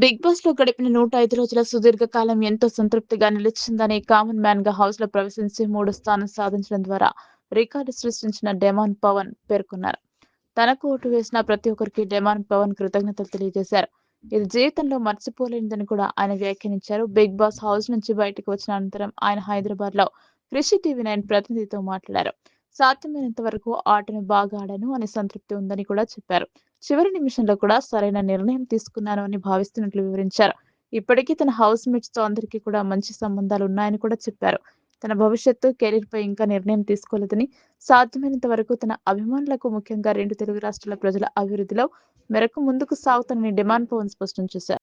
Big బాస్లో గడిపిన నూట ఐదు రోజుల సుదీర్ఘ కాలం ఎంతో సంతృప్తిగా నిలిచిందని కామన్ మ్యాన్గా హౌస్లో ప్రవేశించి మూడు స్థానం సాధించడం ద్వారా రికార్డు సృష్టించిన డెమాన్ పవన్ పేర్కొన్నారు. తనకు ఓటు వేసిన ప్రతి ఒక్కరికి డెమాన్ పవన్ కృతజ్ఞతలు తెలియజేశారు. ఇది జీవితంలో మర్చిపోలేనిదని కూడా ఆయన వ్యాఖ్యానించారు. బిగ్ బాస్ హౌస్ నుంచి బయటకు వచ్చిన అనంతరం ఆయన హైదరాబాద్లో కృషి టీవీ నైన్ ప్రతినిధితో మాట్లాడారు. సాధ్యమైనంత వరకు ఆటను బాగా ఆడాను అనే సంతృప్తి ఉందని కూడా చెప్పారు. చివరి నిమిషంలో కూడా సరైన నిర్ణయం తీసుకున్నాను అని భావిస్తున్నట్లు వివరించారు. ఇప్పటికీ తన హౌస్ మేట్స్తో అందరికీ కూడా మంచి సంబంధాలు ఉన్నాయని కూడా చెప్పారు. తన భవిష్యత్తు కెరీర్ పై ఇంకా నిర్ణయం తీసుకోలేదని సాధ్యమైనంత వరకు తన అభిమానులకు ముఖ్యంగా రెండు తెలుగు రాష్ట్రాల ప్రజల అభివృద్ధిలో మేరకు ముందుకు సాగుతానని డిమాండ్ పవన్ స్పష్టం చేశారు.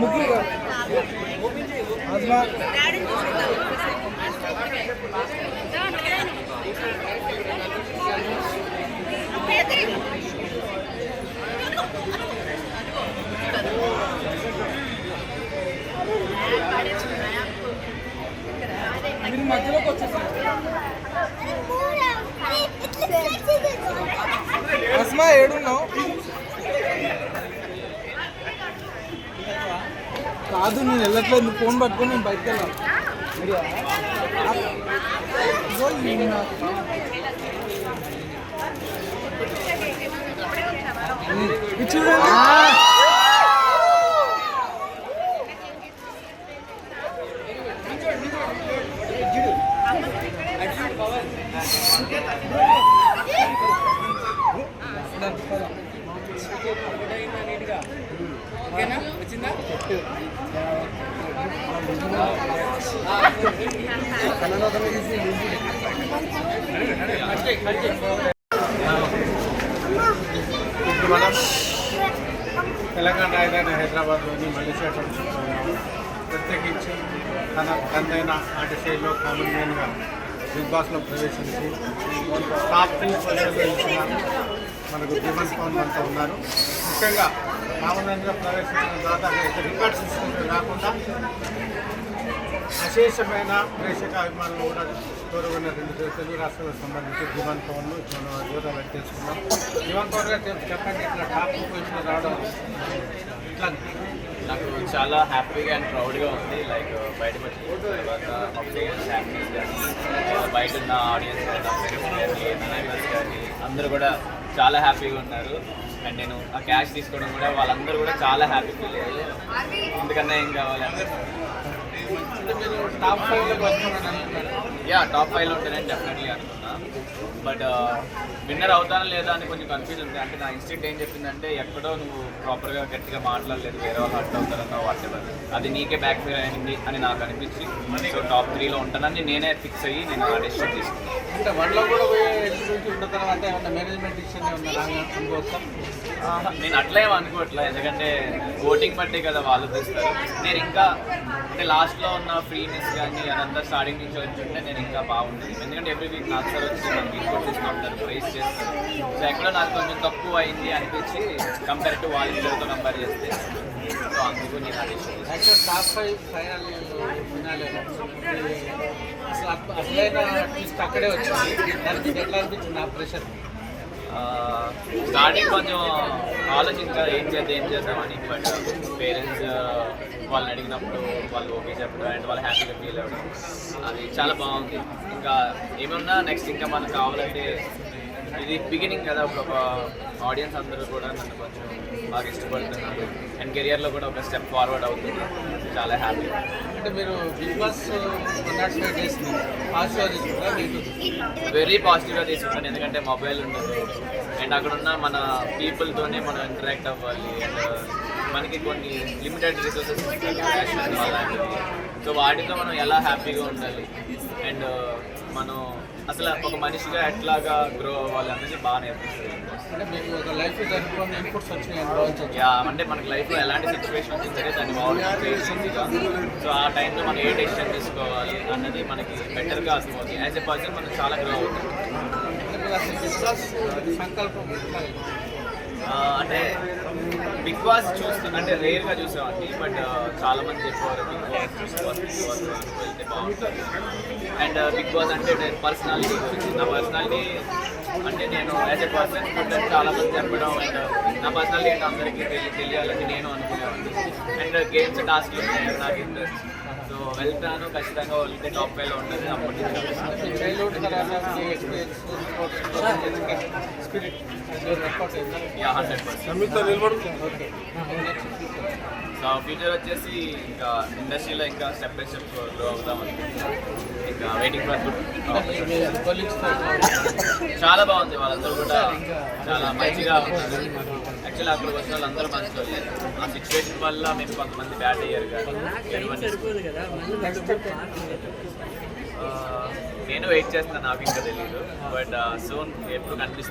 ముగ్గురు మీరు మధ్యలోకి వచ్చేసారు. అస్మా ఏడున్నావు? కాదు నేను వెళ్ళట్లేదు. ఫోన్ పట్టుకొని నేను బయటకు చూడండి ఇప్పుడు మనం తెలంగాణ రాజధాని హైదరాబాద్లోని మల్లేశ్వరం ప్రత్యేకించి తన తందైన ఆట శైలిలో కామన్ మ్యాన్గా బిగ్ బాస్లో ప్రవేశించి టాప్ టూ పొజిషన్లో మనకు దిమన్ పవన్ అంతా ఉన్నారు. ముఖ్యంగా కామన్ మ్యాన్గా ప్రవేశించిన తర్వాత రికార్డ్ సిస్టమ్ కాకుండా అశేషమైన ప్రేక్షక అభిమానులు కూడా దూరమైన రెండు తెలు- తెలుగు రాష్ట్రాలకు సంబంధించి దివాన్ పవన్ మనం దూరం వ్యక్తం చేసుకున్నాం దివాన్ పవన్ గారు చెప్పండి ఇట్లా టాప్ పొజిషన్ రావడం ఇట్లా నాకు చాలా హ్యాపీగా అండ్ ప్రౌడ్గా ఉంది. లైక్ బయట వచ్చిన తర్వాత హ్యాపీనెస్ కానీ బయట ఉన్న ఆడియన్స్ కానీ నా కానీ అందరూ కూడా చాలా హ్యాపీగా ఉన్నారు. అండ్ నేను ఆ క్యాష్ తీసుకోవడం కూడా వాళ్ళందరూ కూడా చాలా హ్యాపీ ఫీల్ అయ్యారు. ఎందుకన్నా ఏం కావాలి? అంటే టాప్ ఫైవ్లోకి అనుకుంటున్నారు యా టాప్ ఫైవ్లో ఉంటానని డెఫినెట్లీ అనుకున్నా. బట్ విన్నర్ అవుతానా లేదా అని కొంచెం కన్ఫ్యూజ్ ఉంది అంటే నా ఇన్స్టిట్యూట్ ఏం చెప్పిందంటే ఎక్కడో నువ్వు ప్రాపర్గా గట్టిగా మాట్లాడలేదు వేరే వాళ్ళు హర్ట్ అవుతారన్న వాట్ అది నీకే బ్యాక్ ఫైర్ అయింది అని నాకు అనిపించి సో టాప్ త్రీలో ఉంటానని నేనే ఫిక్స్ అయ్యి నేను ఆ డెసిషన్ తీసుకున్నాను అంటే వన్లో కూడా తర్వాత ఏమన్నా మేనేజ్మెంట్ నేను అట్లా ఏం అనుకోవట్లే ఎందుకంటే ఓటింగ్ బట్టే కదా వాళ్ళు తీస్తారు. నేను ఇంకా అంటే లాస్ట్లో ఉన్న ఫ్రీనెస్ కానీ అదంతా స్టార్టింగ్ నుంచి వచ్చుంటే నేను ఇంకా బాగుంటుంది. ఎందుకంటే ఎవ్రీ వీక్ నాకు సార్ వచ్చి మనకి ఇన్పుట్ తీసుకుంటారు ప్రైస్ చేస్తారు. సో ఎక్కడో నాకు కొంచెం తక్కువ అయింది అనిపించి కంపేర్ టు వాళ్ళ ఇద్దరితో కంపేర్ చేస్తే సో అందుకు నేను అది టాప్ ఫైవ్ ఫైనల్ అసలు అసలైన అక్కడే వచ్చింది. దానికి ఎట్లా అనిపించింది ఆ ప్రెషర్ స్టార్టింగ్ కొంచెం ఆలోచించారు ఏం చేద్దాం ఏం చేద్దామని బట్ పేరెంట్స్ వాళ్ళని అడిగినప్పుడు వాళ్ళు ఓకే చెప్పడం అండ్ వాళ్ళు హ్యాపీగా ఫీల్ అవ్వడం. అది చాలా బాగుంది. ఇంకా ఏమన్నా నెక్స్ట్ ఇంకా మనకు కావాలంటే ఇది బిగినింగ్ కదా ఒక ఆడియన్స్ అందరూ కూడా నన్ను కొంచెం బాగా ఇష్టపడుతున్నారు. అండ్ కెరియర్లో కూడా ఒక స్టెప్ ఫార్వర్డ్ అవుతుంది. చాలా హ్యాపీ అంటే మీరు బిగ్ బాస్ వెరీ పాజిటివ్గా తీసుకుంటాను ఎందుకంటే మొబైల్ ఉండదు. అండ్ అక్కడ ఉన్న మన పీపుల్తోనే మనం ఇంటరాక్ట్ అవ్వాలి. అండ్ మనకి కొన్ని లిమిటెడ్ రిసోర్సెస్ అలాంటివి. సో వాటితో మనం ఎలా హ్యాపీగా ఉండాలి? అండ్ మనం అసలు ఒక మనిషిగా ఎట్లాగా గ్రో అవ్వాలి అనేది బాగా నేర్పిస్తుంది అంటే మనకి లైఫ్లో ఎలాంటి సిచ్యువేషన్ వచ్చింది సరే దాన్ని బాగుంటుంది సో ఆ టైంలో మనం ఏ డెసిషన్ తీసుకోవాలి అన్నది మనకి బెటర్గా అర్థమవుతుంది. యాజ్ ఎ పర్సన్ మనం చాలా గ్రో అవుతుంది సంకల్పం అంటే బిగ్ బాస్ చూస్తున్నా అంటే రేర్గా చూసామండి బట్ చాలా మంది చెప్పేవారు big boss big boss big boss వెళ్తే బాగుంటుంది. అండ్ బిగ్ బాస్ అంటే పర్సనాలిటీ గురించి నా పర్సనాలిటీ అంటే నేను యాజ్ ఎ పర్సన్ బట్ చాలా మంది చెప్పడం అండ్ నా పర్సనాలిటీ ఏంటో అందరికీ తెలియ తెలియాలని నేను అనుకునేవాడిని. అండ్ గేమ్స్ టాస్క్లు ఉంటాయి నాకు ఇంట్రెస్ట్ సో వెళ్తాను ఖచ్చితంగా వెళ్తే టాప్ ఫైవ్లో ఉంటుంది అప్పటి నుంచి. వెళ్తాను. మీ చైల్డ్హుడ్ తర్వాత మీ ఎక్స్పీరియన్స్ స్పిరిట్ వర్కౌట్ అయిందా యా హండ్రెడ్ పర్సెంట్ నా ఫ్యూచర్ వచ్చేసి ఇంకా ఇండస్ట్రీలో ఇంకా స్టెప్ బై స్టెప్ గ్రో అవుదాం ఇంకా వెయిటింగ్ ఫర్ గుడ్ చాలా బాగుంది వాళ్ళందరూ కూడా చాలా మంచిగా ఉన్నారు. యాక్చువల్లీ అక్కడ వచ్చిన వాళ్ళందరూ మంచి వాళ్ళే ఆ సిచ్యువేషన్ వల్ల మేము కొంతమంది బ్యాట్ అయ్యారు కానీ నేను వెయిట్ చేస్తాను నాకు ఇంకా తెలియదు బట్ సోన్ ఎప్పుడు కనిపిస్తుంది.